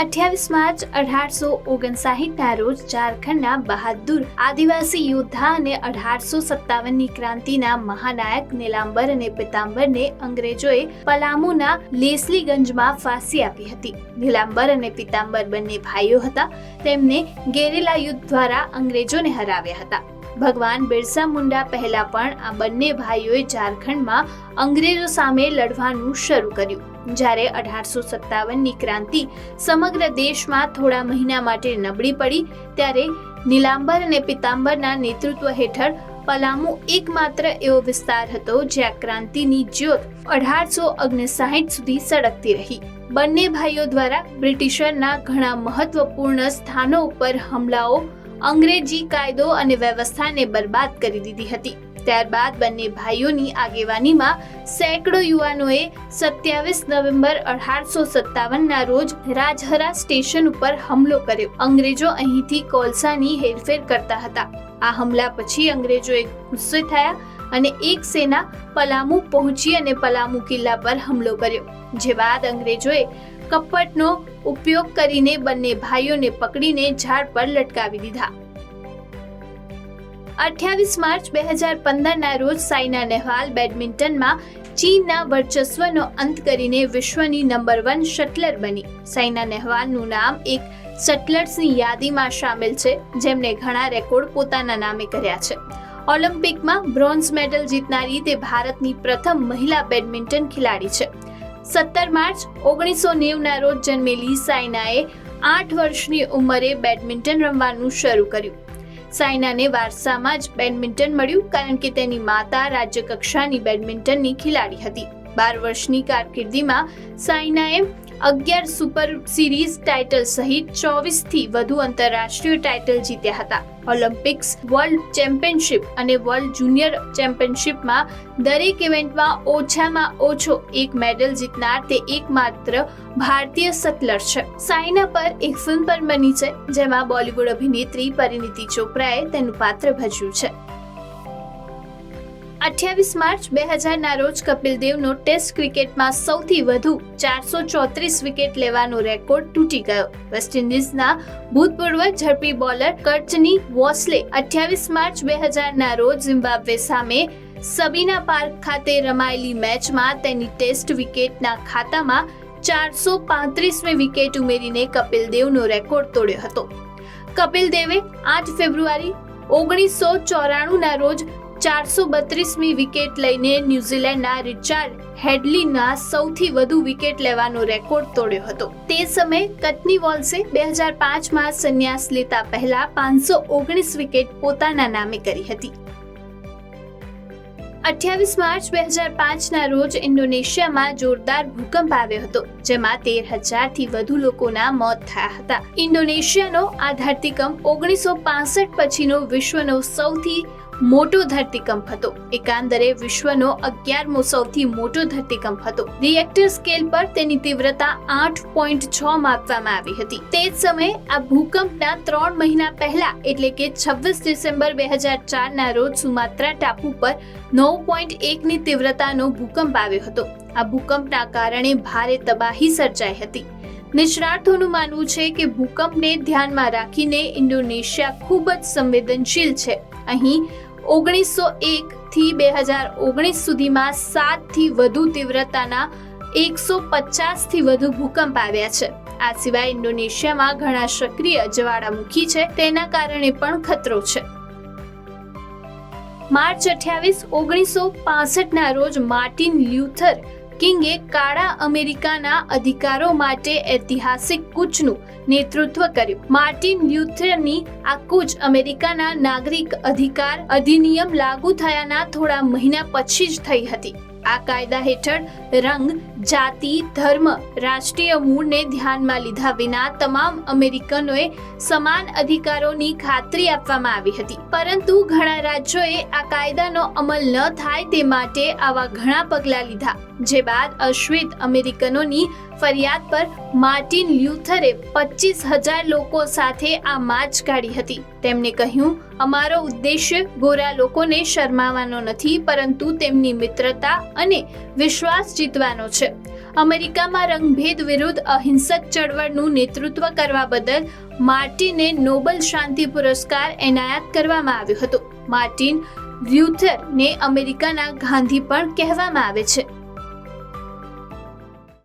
અઠ્યાવીસ માર્ચ અઢારસો ઓગણસાહીઠના રોજ ઝારખંડના બહાદુર આદિવાસી યોદ્ધા અને અઢારસો સત્તાવનની ક્રાંતિના મહાનાયક નીલાંબર અને પિતાંબરને અંગ્રેજોએ પલામુના લેસલીગંજમાં ફાંસી આપી હતી. નીલાંબર અને પિતાંબર બંને ભાઈઓ હતા. તેમને ગેરેલા યુદ્ધ દ્વારા અંગ્રેજોને હરાવ્યા હતા. ભગવાન બિરસા મુંડા પહેલા પણ આ બંને ભાઈઓએ ઝારખંડમાં અંગ્રેજો સામે લડવાનું શરૂ કર્યું. જ્યારે અઢારસો સત્તાવનની ક્રાંતિ સમગ્ર દેશમાં થોડા મહિના માટે નબળી પડી, ત્યારે નીલાંબર અને પિતાંબરના નેતૃત્વ હેઠળ પલામુ એકમાત્ર એવો વિસ્તાર હતો જ્યાં ક્રાંતિની જ્યોત અઢારસો ઓગણસાઠ સુધી સળગતી રહી. બંને ભાઈઓ દ્વારા બ્રિટિશરના ઘણા મહત્વપૂર્ણ સ્થાનો ઉપર હમલાઓ, અંગ્રેજી કાયદો અને વ્યવસ્થાને બરબાદ કરી દીધી હતી. ત્યારબાદ બંને ભાઈઓની આગેવાનીમાં સેંકડો યુવાનોએ સત્યાવીસ નવેમ્બર અઢારસો સત્તાવનના રોજ રાજહરા સ્ટેશન ઉપર હુમલો કર્યો. અંગ્રેજો અહીંથી કોલસાની હેરફેર કરતા હતા. આ હુમલા પછી અંગ્રેજોએ ગુસ્સે થયા અને એક સેના પલામુ પહોંચી અને પલામુ કિલ્લા પર હુમલો કર્યો, જે બાદ અંગ્રેજોએ કપટનો ઉપયોગ કરીને બંને ભાઈઓને પકડીને ઝાડ પર લટકાવી દીધા. અઠ્યાવીસ માર્ચ બે હજાર પંદરના રોજ સાઇના નેહવાલ બેડમિન્ટનમાં ચીનના વર્ચસ્વનો અંત કરીને વિશ્વની નંબર વન શટલર બની. સાઇના નેહવાલનું નામ એક શટલર્સની યાદીમાં સામેલ છે જેમણે ઘણા રેકોર્ડ પોતાના નામે કર્યા છે. ઓલિમ્પિકમાં બ્રોન્ઝ મેડલ જીતનારી તે ભારતની પ્રથમ મહિલા બેડમિન્ટન ખેલાડી છે. સત્તર માર્ચ ઓગણીસો નેવના રોજ જન્મેલી સાયનાએ આઠ વર્ષની ઉંમરે બેડમિન્ટન રમવાનું શરૂ કર્યું. સાયનાને વારસામાં જ બેડમિન્ટન મળ્યું કારણ કે તેની માતા રાજ્ય કક્ષાની બેડમિન્ટનની ખેલાડી હતી. બાર વર્ષની કારકિર્દીમાં સાયનાએ અગિયાર સુપર સિરીઝ ટાઇટલ સહિત ચોવીસથી વધુ આંતરરાષ્ટ્રીય ટાઇટલ જીત્યા હતા. ઓલિમ્પિક્સ વર્લ્ડ ચેમ્પિયનશિપ અને વર્લ્ડ જુનિયર ચેમ્પિયનશિપમાં દરેક ઇવેન્ટમાં ઓછામાં ઓછો એક મેડલ જીતનાર તે એકમાત્ર ભારતીય સટલર છે. સાયના પર એક ફિલ્મ પણ બની છે, જેમાં બોલિવૂડ અભિનેત્રી પરિણીતિ ચોપરાએ તેનું પાત્ર ભજ્યું છે. અઠ્યાવીસ માર્ચ બે હજારના રોજ કપિલ દેવનો ટેસ્ટ ક્રિકેટમાં સૌથી વધુ ચારસો ચોત્રીસ વિકેટ લેવાનો રેકોર્ડ તૂટી ગયો. વેસ્ટ ઇન્ડિઝના ભૂતપૂર્વ ઝડપી બોલર કર્ચની વોસલે અઠ્યાવીસ માર્ચ બે હજારના રોજ ઝિમ્બાબ્વે સામે સબીના પાર્ક ખાતે રમાયેલી મેચમાં તેની ટેસ્ટ વિકેટના ખાતામાં ચારસો પાંત્રીસમી વિકેટ ઉમેરીને કપિલ દેવનો રેકોર્ડ તોડ્યો હતો. કપિલ દેવે આઠ ફેબ્રુઆરી ઓગણીસો ચોરાણુંના રોજ ચારસો બત્રીસમી વિકેટ લઈને ન્યૂઝીલેન્ડના રિચાર્ડ હેડલીના સૌથી વધુ વિકેટ લેવાનો રેકોર્ડ તોડ્યો હતો. તે સમયે કટની વોલ્સે બે હજાર પાંચમાં સંન્યાસ લેતા પહેલા પાંચસો ઓગણીસ વિકેટ પોતાના નામે કરી હતી. અઠ્યાવીસ માર્ચ બે હજાર પાંચના રોજ ઇન્ડોનેશિયામાં જોરદાર ભૂકંપ આવ્યો હતો, જેમાં તેર હજારથી વધુ લોકોના મોત થયા હતા. ઇન્ડોનેશિયાનો આ ધરતીકંપ ઓગણીસો પાસઠ પછીનો વિશ્વનો સૌથી મોટો ધરતીકંપ હતો. એકાંદરે વિશ્વનો અગિયારમો સૌથી મોટો ધરતીકંપ હતો. રિએક્ટર સ્કેલ પર તેની તીવ્રતા આઠ પોઈન્ટ છ માપવામાં આવી હતી. તે જ સમયે આ ભૂકંપના ત્રણ મહિના પહેલા, એટલે કે છવ્વીસ ડિસેમ્બર બે હજાર ચારના રોજ સુમાત્રા ટાપુ પર નવ પોઈન્ટ એકની તીવ્રતાનો ભૂકંપ આવ્યો હતો. આ ભૂકંપના કારણે ભારે તબાહી સર્જાઈ હતી. નિષ્ણાતોનું માનવું છે કે ભૂકંપને ધ્યાનમાં રાખીને ઇન્ડોનેશિયા ખૂબ જ સંવેદનશીલ છે. અહીં ઓગણીસો એક થી બે હજાર ઓગણીસ સુધીમાં સાતથી વધુ તીવ્રતાના એકસો પચાસથી વધુ ભૂકંપ આવ્યા છે. આ સિવાય ઇન્ડોનેશિયામાં ઘણા સક્રિય જ્વાળામુખી છે, તેના કારણે પણ ખતરો છે. માર્ચ અઠ્યાવીસ ઓગણીસો પાસઠના રોજ માર્ટિન લ્યુથર કિંગે કાળા અમેરિકાના અધિકારો માટે ઐતિહાસિક કૂચનું નેતૃત્વ કર્યું. માર્ટિન લ્યુથરની આ કૂચ અમેરિકાના નાગરિક અધિકાર અધિનિયમ લાગુ થયાના થોડા મહિના પછી જ થઈ હતી. આ કાયદા હેઠળ રંગ, જાતિ, ધર્મ, રાષ્ટ્રીય મૂળને ધ્યાનમાં લીધા વિના તમામ અમેરિકનોએ સમાન અધિકારોની ખાતરી આપવામાં આવી હતી. પરંતુ ઘણા રાજ્યોએ આ કાયદાનો અમલ ન થાય તે માટે આવા ઘણા પગલાં લીધા. જે બાદ અશ્વેત અમેરિકનોની ફરિયાદ પર માર્ટિન લ્યુથરે પચીસ હજાર લોકો સાથે આ માર્ચ કાઢી હતી. તેમણે કહ્યું, અમારો ઉદ્દેશ્ય ગોરા લોકોને શરમાવાનો નથી, પરંતુ તેમની મિત્રતા અને વિશ્વાસ જીતવાનો છે. અમેરિકામાં રંગભેદ વિરુદ્ધ અહિંસક ચળવળનું નેતૃત્વ કરવા બદલ માર્ટિને નોબલ શાંતિ પુરસ્કાર એનાયત કરવામાં આવ્યો હતો. માર્ટિન લ્યુથરને અમેરિકાના ગાંધી પણ કહેવામાં આવે છે.